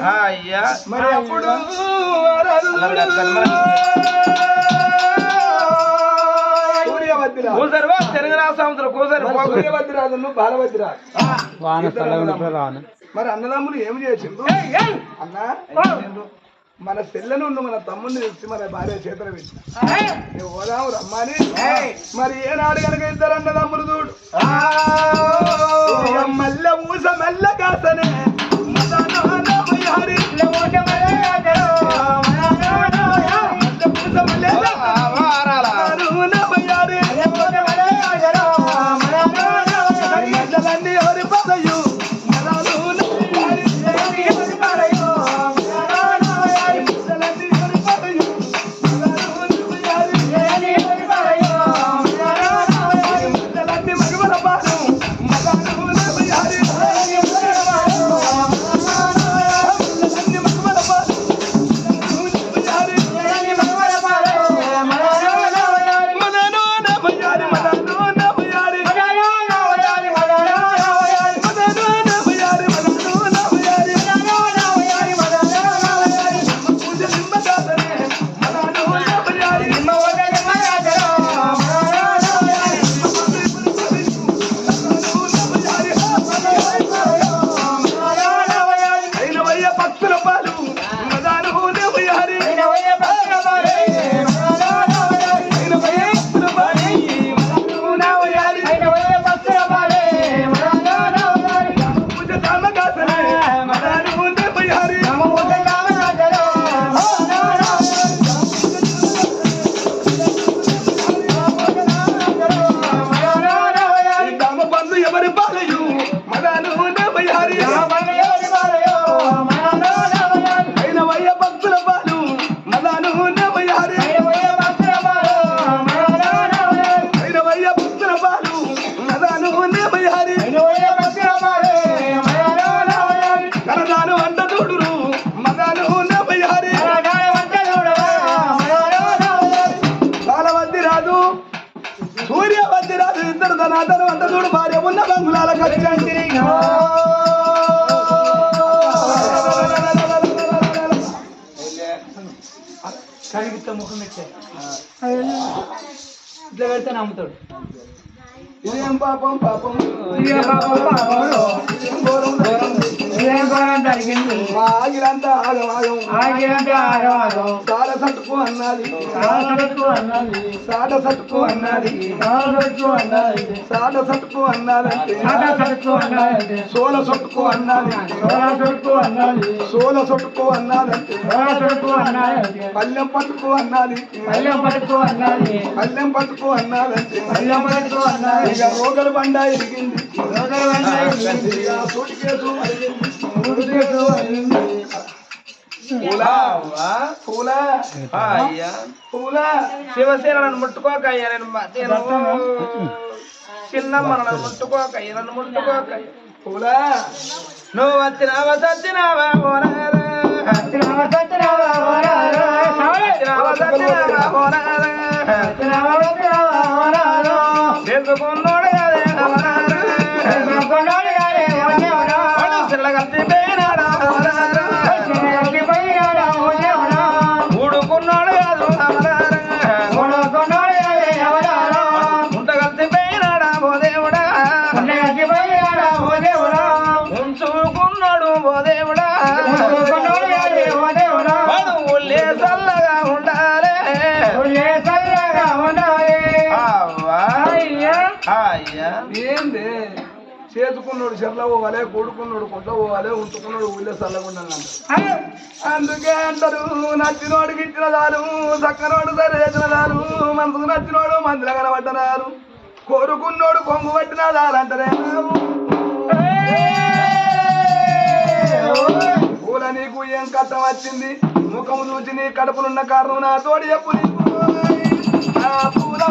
అయ్యా. మరి అప్పుడు కూసరు నువ్వు రాను. మరి అన్నదమ్ములు ఏం చేసిండ్రు? అన్న మన చెల్లెను ఉన్న మన తమ్ముడిని తెచ్చి మన భార్య చేతులు పెట్టి. నువ్వు పోదాము రమ్మని మరి ఏనాడు కనుక ఇద్దరు అన్నదమ్ములు చూడు. మల్ల ఊస మెల్ల కాసనే. పెడితే నమ్ముతాడు ఇదేం పాపం? పాపం. పాపం? పాపం. జరిగింది మా ఆగిలంతా ఆగమాగం ఆగిరంటే ఆగవాగం సాడ సట్టుకు అన్నది అన్నది సాడ సట్టుకు అన్నది కాసరకు అన్నది సాడ సట్టుకు అన్నదంటే ఆట సరుకు అన్నది సోల సొట్టుకు అన్నది సరుకు అన్నది సోల సొట్టుకు అన్నదంటే సరుకు అన్నది పల్లెం పట్టుకు అన్నది పల్లెం పట్టుకు అన్నది పల్లెం పట్టుకు అన్నదంటే పల్లెం పట్టుకు అన్నది ఇక రోగల బండ ఎరిగింది. రోగల బండ ఎరిగింది. అరిగింది. శివసేన నన్ను ముట్టుకోక అయ్యా నేను మ- నేను చిన్నమ్మ నన్ను ముట్టుకోక అయ్యా నన్ను ముట్టుకోక పూలా నువ్వు వచ్చినావా సచ్చినావా ఓనారా సత్యనామ సచ్చినావా చేసుకున్నాడు చెర్ల పోవాలి కూడుకున్నాడు కుంట పోవాలి ఉంచుకున్నాడు ఊళ్ళో చల్లకుండా. అందుకే అంటారు నచ్చినోడికి ఇచ్చిన చాలు చక్కనోడు సరే చేసిన చాలు మనసుకు నచ్చినోడు మందుల కనబడ్డనారు కోరుకున్నోడు కొంగు పట్టిన చాలంటారే పూల నీకు ఏం కట్టం వచ్చింది? ముఖము చూసి నీ కడుపులున్న కారణం నా తోడి చెప్పు నీకు. పూల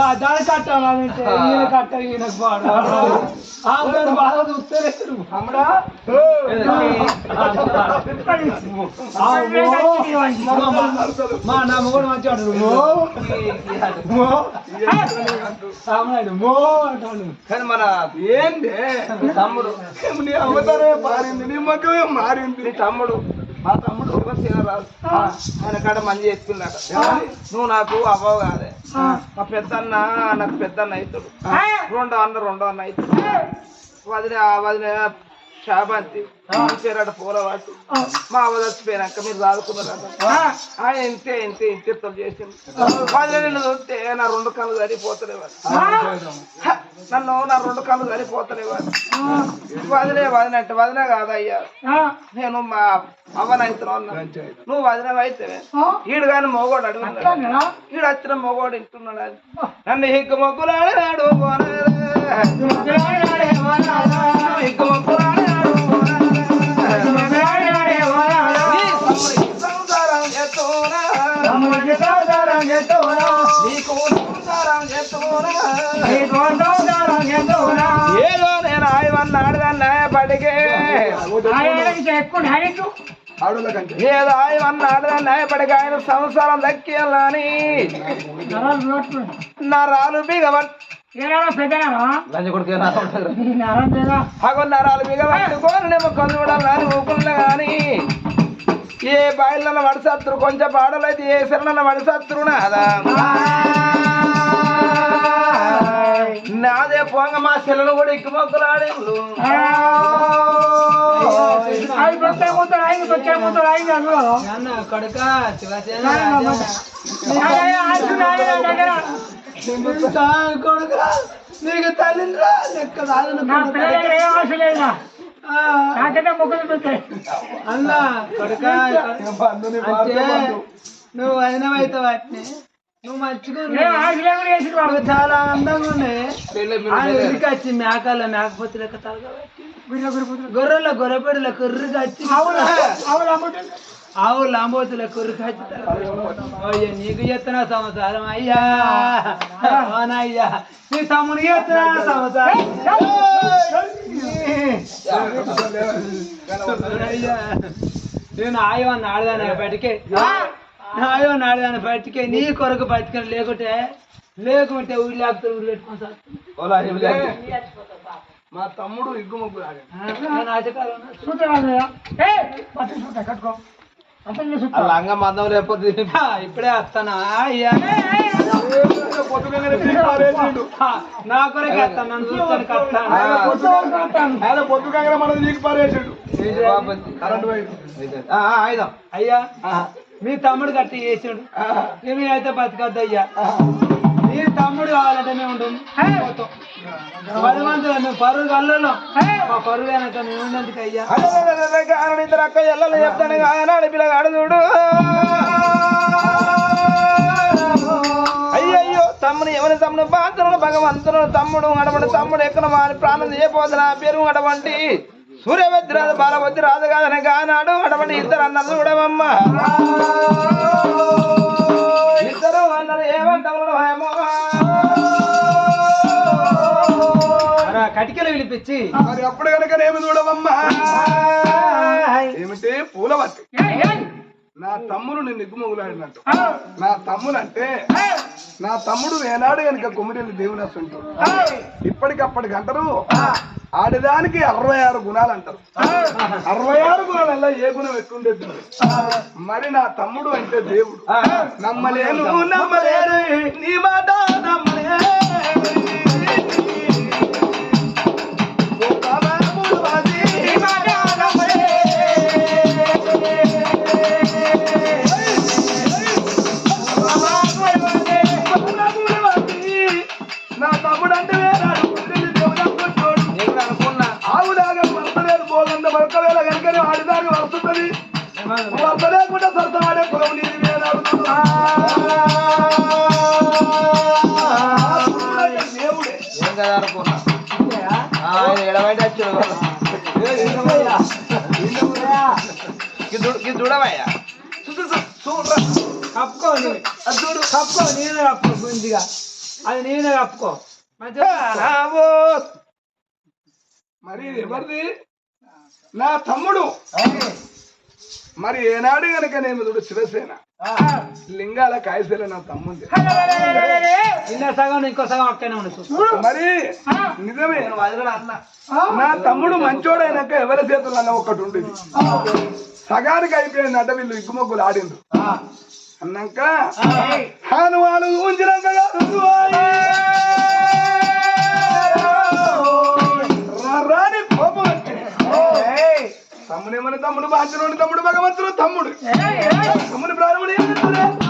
అద్దాలు కట్టాలంటే ఈయన కట్ట ఈయనకు పాడు? అందరు బాగా చూస్తలేరు అమ్మడా. మా నా మొగుడు మంచివాడు. మో. మో. సామాడు మో అంటాడు. కానీ మన ఏంది? తమ్ముడు. నీ అవతారే మారింది నీ ముఖమే మారింది. నీ తమ్ముడు. మా తమ్ముడు ఎవరు తినరాదు ఆయన కాడ మంచి చెప్తున్నాడు నువ్వు నాకు అవ్వవు కాదే. మా పెద్దన్న నాకు పెద్దన్న అవుతాడు రెండో అన్న రెండో అన్న అవుతాడు వదిన వదిన శాబంతి చేరాడు పూల వాటి మా అవ్వ చచ్చిపోయినాక మీరు రాదుకున్నారట ఆయన ఇంతే ఇంతే ఇంతే చేసింది. వదిన నిన్ను చూస్తే నా రెండు కళ్ళు సరిపోతలేవారు నన్ను నా రెండు కళ్ళు సరిపోతలేవారు వదిలే వదిన అంటే వదిన కాదయ్యా. నేను మా అవ్వనైతున్నావు అన్నా నువ్వు వదిన అయితే. ఈడు కానీ మొగోడు అడుగుతున్నాడు ఈడు వచ్చిన మొగోడు ఇంటున్నాడు. అని నన్ను హిక్కు మొగ్గులాడాడు హిక్కు మొగ్గులాడాడు ఏదో నేను ఆయమన్నాడు దాన్ని ఏదో ఆయమన్నాడు దాన్ని ఆయన సంసారం దక్కియాలని నరాలు రాలు బిగబట్ అగో నరాలు బిగబట్టుకొని నేను కొందుడాలని కానీ ఏ బాయిల వడసత్తురు కొంచెం పాడలైతే ఏ శరణల వడసత్తురు నాదా నాదే పోంగ మా సెల్లను కూడా ఎక్కువ మొక్కలాడేళ్ళు అన్న కొడుక కొడుక నీకు తల్లిరా లెక్క అన్న కొడుక బంధుని అంటే నువ్వు అయినవైతే వాటిని. నువ్వు మంచిగా చాలా అందంగా ఉన్నాయి ఉరికి వచ్చి మేకాల మేకపోతే లెక్క గొర్రెల గొర్రెపేడల కొర్రికి వచ్చి ఆవు లాంబోతుల వచ్చి అయ్యా నీకు చెప్తున్నా సంవత్సరం అయ్యా. అవునయ్యా నీ తమ్ముడికి చెప్తున్నా సంవత్సరం నేను ఆయవాన్ని ఆడదాను బయటికి ఆయవాన్ని ఆడదాను బయటికి నీ కొరకు బతికని లేకుంటే లేకుంటే ఊరి లేకపోతే ఊరు పెట్టుకొని మా తమ్ముడు ఇగ్గు ముగ్గు లంగ మందం లేకపోతే ఇప్పుడే వస్తానా నా కొరకు వస్తాను నన్ను చూస్తాను కత్తాను ఆయన పొద్దుగానే మనది నీకు పారేసిండు కరెంట్ అయ్యా మీ తమ్ముడు కట్టి చేసాడు. మేము అయితే బతకద్దు అయ్యా మీ తమ్ముడు కావాలంటే మేము. పది మంది మేము పరువు కళ్ళలో మా పరువు వెనక మేము ఉన్నందుకు అయ్యా ఇద్దరు అక్క ఎల్లలు చెప్తాను పిల్లగాడు చూడు అయ్యయ్యో తమ్ముడు ఎవరి తమ్ముడు బాంతుడు భగవంతుడు తమ్ముడు అటువంటి తమ్ముడు ఎక్కడ వారి ప్రాణం చేయబోతున్నా పేరు అటువంటి సూర్యవద్ది రాదు బాలవద్ది రాదు కాదని కానాడు అటువంటి ఇద్దరు అన్నారు చూడమమ్మ ఇద్దరు అన్నారు ఏమంటారు కటికలు పిలిపించి మరి అప్పుడు కనుక ఏమి చూడవమ్మా. ఏమిటి? పూలవత్తి నా తమ్ముడు నిన్ను ఇగ్గుమొగులాడినట్టు. నా తమ్ముడు అంటే నా తమ్ముడు ఏనాడు కనుక కొమ్మిరెల్లి దేవుని అసంటాడు ఇప్పటికప్పటికి అంటారు ఆడదానికి అరవై ఆరు గుణాలు అంటారు. అరవై ఆరు గుణాలలో ఏ గుణం ఎక్కువ ఉండేది మరి నా తమ్ముడు అంటే దేవుడు. నమ్మలేను నమ్మలేను. నీ మాట నమ్మలేను. ఆడిదాకా వరుస్తుంది వరస లేకుండా సరసమాడే కులం నీది వేరాడు దేవుడే ఏం కదా అనుకున్నా? ఆ, ఆయన ఎడబయట వచ్చాడు. చూడవయ్యా. కప్పుకో నీ- కప్పుకో నేనే కప్పుకో గుంజిగా. అది నేనే కప్పుకో. మంచిగా. మరి ఎవరిది? నా తమ్ముడు. మరి ఏనాడు గనక నేను చూడు శివసేన. లింగాల కాయసేన నా తమ్ముంది. సగం ఇంకో సగం అక్కనే. మరి నిజమే నా తమ్ముడు మంచోడైనాక ఎవరి చేతులు అన్న ఒకటి ఉండేది సగానికి అయిపోయింది అట వీళ్ళు ఇగ్గుమొగ్గులు ఆడిండ్రు అన్నాక హాను వాళ్ళు ఉంచినాక తమ్ముడు ఏమని తమ్ముడు బాధ్యుడు తమ్ముడు భగవంతుడు తమ్ముడు. తమ్ముడు ఏమని